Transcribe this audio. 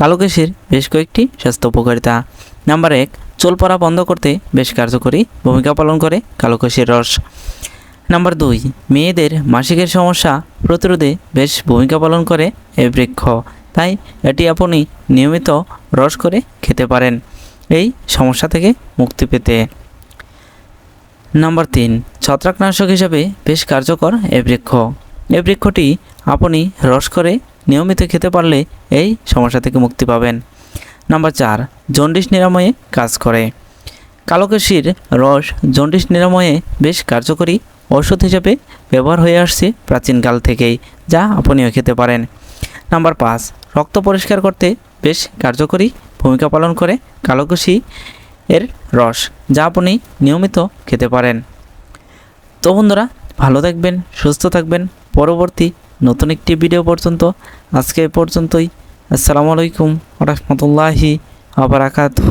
কালোকেশের বেশ কয়েকটি স্বাস্থ্য উপকারিতা। নাম্বার এক চুল পড়া বন্ধ করতে বেশ কার্যকরী ভূমিকা পালন করে কালোকেশের রস। নাম্বার দুই, মেয়েদের মাসিকের সমস্যা প্রতিরোধে বেশ ভূমিকা পালন করে এই বৃক্ষ। তাই এটি আপনি নিয়মিত রস করে খেতে পারেন এই সমস্যা থেকে মুক্তি পেতে। নাম্বার তিন, ছত্রাকনাশক হিসাবে বেশ কার্যকর এই বৃক্ষ। এই বৃক্ষটি আপনি রস করে নিয়মিত খেতে পারলে এই সমস্যা থেকে মুক্তি পাবেন। নাম্বার চার, জন্ডিস নিরাময়ে কাজ করে। কালোকেশির রস জন্ডিস নিরাময়ে বেশ কার্যকরী ঔষধ হিসেবে ব্যবহার হয়ে আসছে প্রাচীনকাল থেকেই, যা আপনিও খেতে পারেন। নাম্বার পাঁচ, রক্ত পরিষ্কার করতে বেশ কার্যকরী ভূমিকা পালন করে কালোকুশি এর রস, যা আপনি নিয়মিত খেতে পারেন। তো বন্ধুরা, ভালো থাকবেন, সুস্থ থাকবেন। পরবর্তী নতুন একটি ভিডিও পর্যন্ত। আজকে পর্যন্তই। আসসালামু আলাইকুম রহমতুল্লাহি আবরাকাতু